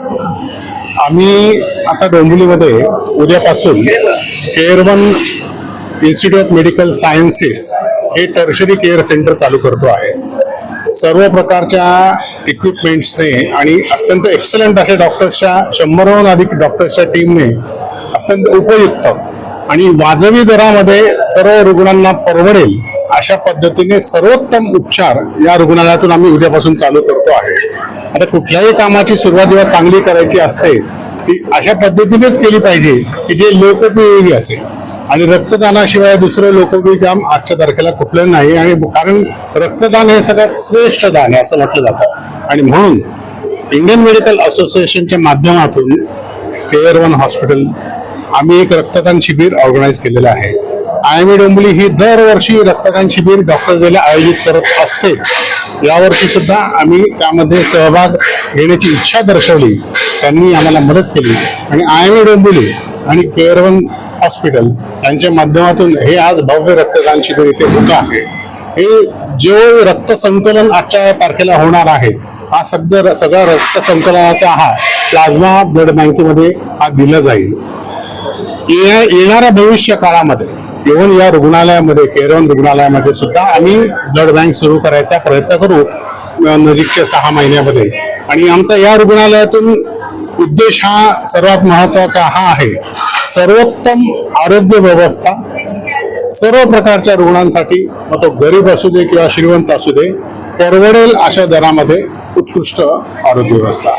आम्ही आता डोंबिवलीमध्ये उद्यापासून care one institute of medical sciences हे टर्शरी केअर सेंटर चालू करतो आहे. सर्व प्रकारच्या इक्विपमेंट्सने आणि अत्यंत एक्सलंट अशा डॉक्टर्सच्या शंभरहून अधिक डॉक्टर्सच्या टीमने अत्यंत उपयुक्त आणि वाजवी दरामध्ये सर्व रुग्णांना परवडेल अशा पद्धतीने सर्वोत्तम उपचार या रुग्णालयातून आम्ही उद्यापासून चालू करतो आहे. आता कुठल्याही कामाची सुरुवात जेव्हा चांगली करायची असते ती अशा पद्धतीनेच केली पाहिजे की जे लोकोपयोगी असेल. आणि रक्तदानाशिवाय दुसरं लोकोपयोगी काम आजच्या तारखेला कुठलं नाही आणि कारण रक्तदान हे सगळ्यात श्रेष्ठ दान आहे असं म्हटलं जातं. आणि म्हणून इंडियन मेडिकल असोसिएशनच्या माध्यमातून केअर वन हॉस्पिटल आम्ही एक रक्तदान शिबिर ऑर्गनाईज केलेलं आहे. आय एम डोंबली ही दरवर्षी रक्तदान शिबिर डॉक्टर जेला आयोजित करत असतेच. यावर्षी सुद्धा आम्ही त्यामध्ये सहभाग घेण्याची इच्छा दर्शवली. त्यांनी आम्हाला मदत केली. आणि आय एम डोंबिवली आणि केअरवन हॉस्पिटल यांच्या माध्यमातून हे आज भव्य रक्तदान शिबिर इथे होत आहे. हे जे रक्त संकलन आजच्या तारखेला होणार आहे हा सगळं सगळा रक्त संकलनाचा हा प्लाझ्मा ब्लड बँकेमध्ये हा दिला जाईल. येणाऱ्या भविष्य काळामध्ये इव्हन या रुग्णालयामध्ये केरवन रुग्णालयामध्ये सुद्धा आम्ही ब्लड बँक सुरू करायचा प्रयत्न करू नजीकच्या सहा महिन्यामध्ये. आणि आमचा या रुग्णालयातून उद्देश हा सर्वात महत्त्वाचा हा आहे सर्वोत्तम आरोग्य व्यवस्था सर्व प्रकारच्या रुग्णांसाठी मग तो गरीब असू दे किंवा श्रीमंत असू दे परवडेल अशा दरामध्ये उत्कृष्ट आरोग्य व्यवस्था.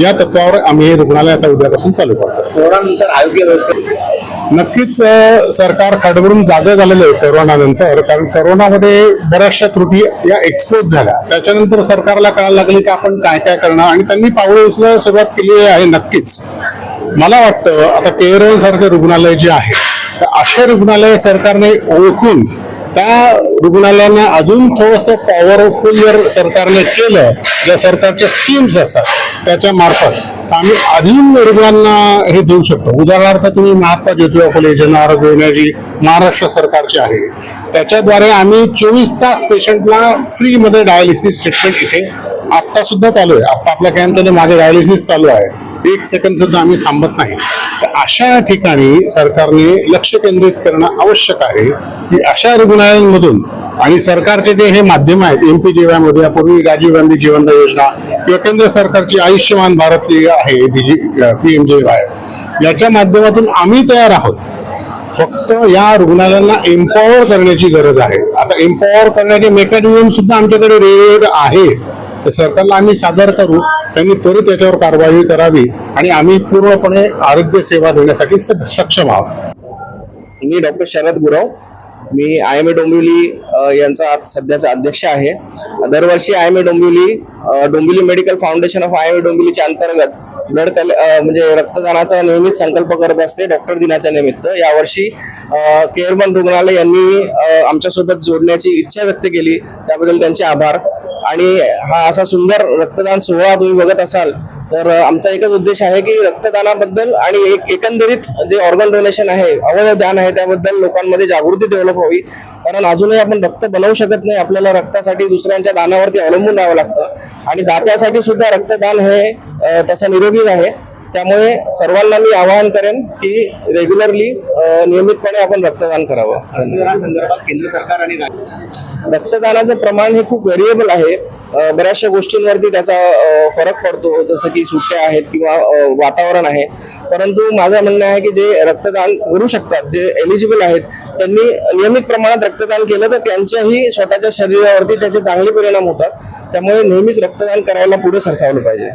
या तत्वावर आम्ही हे रुग्णालय आता उद्यापासून चालू करतो. कोरोनानंतर आरोग्य व्यवस्था नक्कीच सरकार खडबडून जागं झालेलं आहे करोनानंतर. कारण कोरोनामध्ये बऱ्याचशा त्रुटी या एक्सपोज झाल्या. त्याच्यानंतर सरकारला कळायला लागले की आपण काय काय करणार आणि त्यांनी पावलं उचलायला सुरुवात केली आहे नक्कीच. मला वाटतं आता केरळ सारखे रुग्णालय जे आहे तर असे रुग्णालय सरकारने ओळखून त्या रुग्णालयांना अजून थोडंसं पॉवरफुल जर सरकारने केलं. ज्या सरकारच्या स्कीम्स असतात त्याच्या मार्फत आम्ही अजून रुग्णांना हे देऊ शकतो. उदाहरणार्थ तुम्ही महात्मा ज्योतिबा फुले जन आरोग्य योजना जी महाराष्ट्र सरकारची आहे त्याच्याद्वारे आम्ही चोवीस तास पेशंटला फ्रीमध्ये डायलिसिस ट्रीटमेंट इथे आत्ता सुद्धा चालू आहे. आत्ता आपल्या कॅम्पमध्ये माझे डायलिसिस चालू आहे. एक सेकंड सुद्धा आम्ही थांबत नाही. तर अशा ठिकाणी सरकारने लक्ष केंद्रित करणं आवश्यक आहे की अशा रुग्णालयांमधून आणि सरकारचे जे हे माध्यम आहेत एम पी मध्ये यापूर्वी राजीव गांधी जीवनदा योजना किंवा केंद्र सरकारची आयुष्यमान भारत आहे आहे पी एम जे वाय याच्या माध्यमातून आम्ही तयार आहोत. फक्त या रुग्णालयांना एम्पॉवर करण्याची गरज आहे. आता एम्पॉवर करण्याचे मेकॅनिझम सुद्धा आमच्याकडे रेड आहे तर सरकारला आम्ही सादर करू. त्यांनी त्वरित याच्यावर कारवाई करावी आणि आम्ही पूर्णपणे आरोग्य सेवा देण्यासाठी सक्षम आहोत. मी डॉक्टर शरद गुरव. मी आय एम ए डोंबिवली यांचा सध्याचा अध्यक्ष आहे. दरवर्षी I M A Dombivli Dombivli medical foundation of I M A डोंबिवलीच्या अंतर्गत ब्लड त्याला म्हणजे रक्तदानाचा नेहमीच संकल्प करत असते डॉक्टर दिनाच्या निमित्त. यावर्षी केअरमन रुग्णालय यांनी आमच्यासोबत जोडण्याची इच्छा व्यक्त केली. त्याबद्दल त्यांचे आभार. आणि हा असा सुंदर रक्तदान सोहळा तुम्ही बघत असाल तर आमचा एकच उद्देश आहे की रक्तदानाबद्दल आणि एक एकंदरीत जे ऑर्गन डोनेशन आहे अवयव दान आहे त्याबद्दल लोकांमध्ये जागृती डेव्हलप व्हावी. कारण अजूनही आपण रक्त बनवू शकत नाही. आपल्याला रक्तासाठी दुसऱ्यांच्या दानावरती अवलंबून राहावं लागतं. आणि दात्यासाठी सुद्धा रक्तदान हे तसं निरोगीच आहे. त्यामुळे सर्वांना मी आवाहन करेन की रेग्युलरली नियमितपणे आपण रक्तदान करावं. केंद्र सरकार आणि राज्य रक्तदानाचं प्रमाण हे खूप व्हेरिएबल आहे. बऱ्याचशा गोष्टींवरती त्याचा फरक पडतो. जसं की सुट्ट्या आहेत किंवा वातावरण आहे. परंतु माझं म्हणणं आहे की जे रक्तदान करू शकतात जे एलिजिबल आहेत त्यांनी नियमित प्रमाणात रक्तदान केलं तर त्यांच्याही स्वतःच्या शरीरावरती त्याचे चांगले परिणाम होतात. त्यामुळे नेहमीच रक्तदान करायला पुढे सरसावलं पाहिजे.